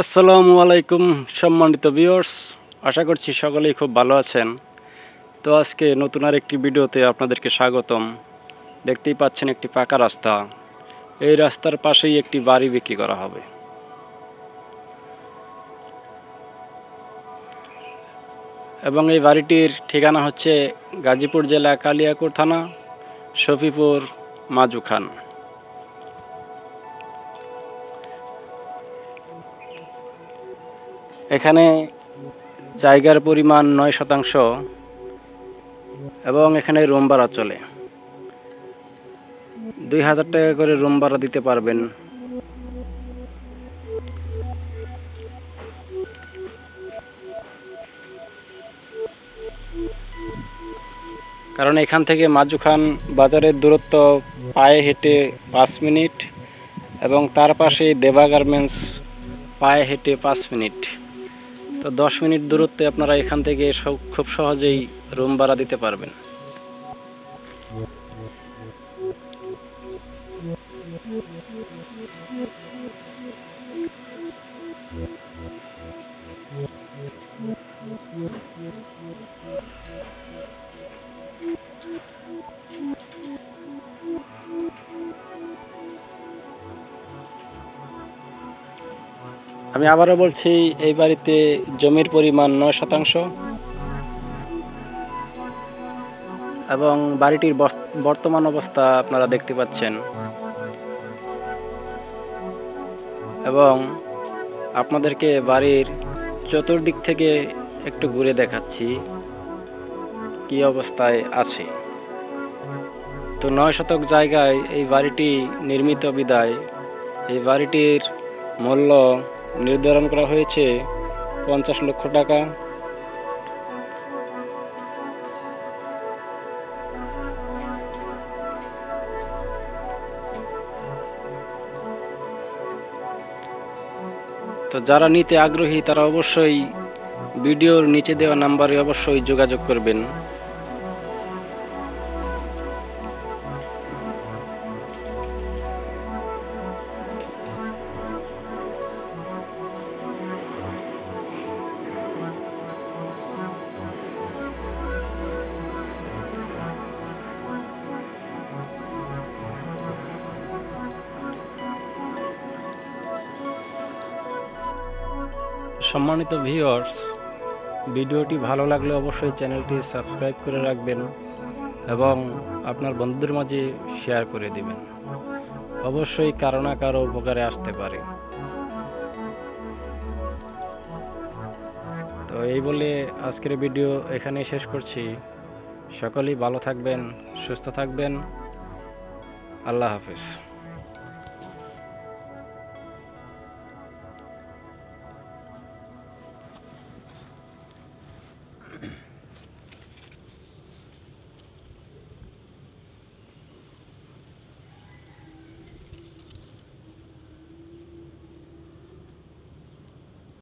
আসসালামু আলাইকুম, সম্মানিত ভিউয়ার্স আশা করছি সকলেই খুব ভালো আছেন। তো আজকে নতুন আর একটি ভিডিওতে আপনাদেরকে স্বাগতম। দেখতেই পাচ্ছেন একটি পাকা রাস্তা। এই রাস্তার পাশেই একটি বাড়ি বিক্রি করা হবে। এবং এই বাড়িটির ঠিকানা হচ্ছে গাজীপুর জেলা কালিয়াকুর থানা, শফিপুর মাজু এখানে জায়গার পরিমাণ নয় শতাংশ এবং এখানে রুম ভাড়া চলে। দুই হাজার টাকা করে রুম ভাড়া দিতে পারবেন। কারণ এখান থেকে মাজুখান বাজারের দূরত্ব পায়ে হেঁটে পাঁচ মিনিট এবং তার পাশে দেবা গার্মেন্টস পায়ে হেঁটে পাঁচ মিনিট। তো দশ মিনিট দূরত্বে আপনারা এখান থেকে খুব সহজেই রুম ভাড়া দিতে পারবেন। আমি আবারও বলছি, এই বাড়িতে জমির পরিমাণ নয় শতাংশ। এবং বাড়িটির বর্তমান অবস্থা আপনারা দেখতে পাচ্ছেন। এবং আপনাদেরকে বাড়ির চতুর্দিক থেকে একটু ঘুরে দেখাচ্ছি, কি অবস্থায় আছে। তো নয় শতক জায়গায় এই বাড়িটি নির্মিত বিদায়, এই বাড়িটির মূল্য নির্ধারণ করা হয়েছে পঞ্চাশ লক্ষ টাকা। তো যারা নিতে আগ্রহী তারা অবশ্যই ভিডিওর নিচে দেওয়া নাম্বারে অবশ্যই যোগাযোগ করবেন। সম্মানিত ভিউয়ার্স ভিডিওটি ভালো লাগলে অবশ্যই চ্যানেলটি সাবস্ক্রাইব করে রাখবেন এবং আপনার বন্ধুদের মাঝে শেয়ার করে দিবেন। অবশ্যই কারও না কারও উপকারে আসতে পারে। তো এই বলে আজকের ভিডিও এখানেই শেষ করছি। সকলেই ভালো থাকবেন, সুস্থ থাকবেন। আল্লাহ হাফিজ।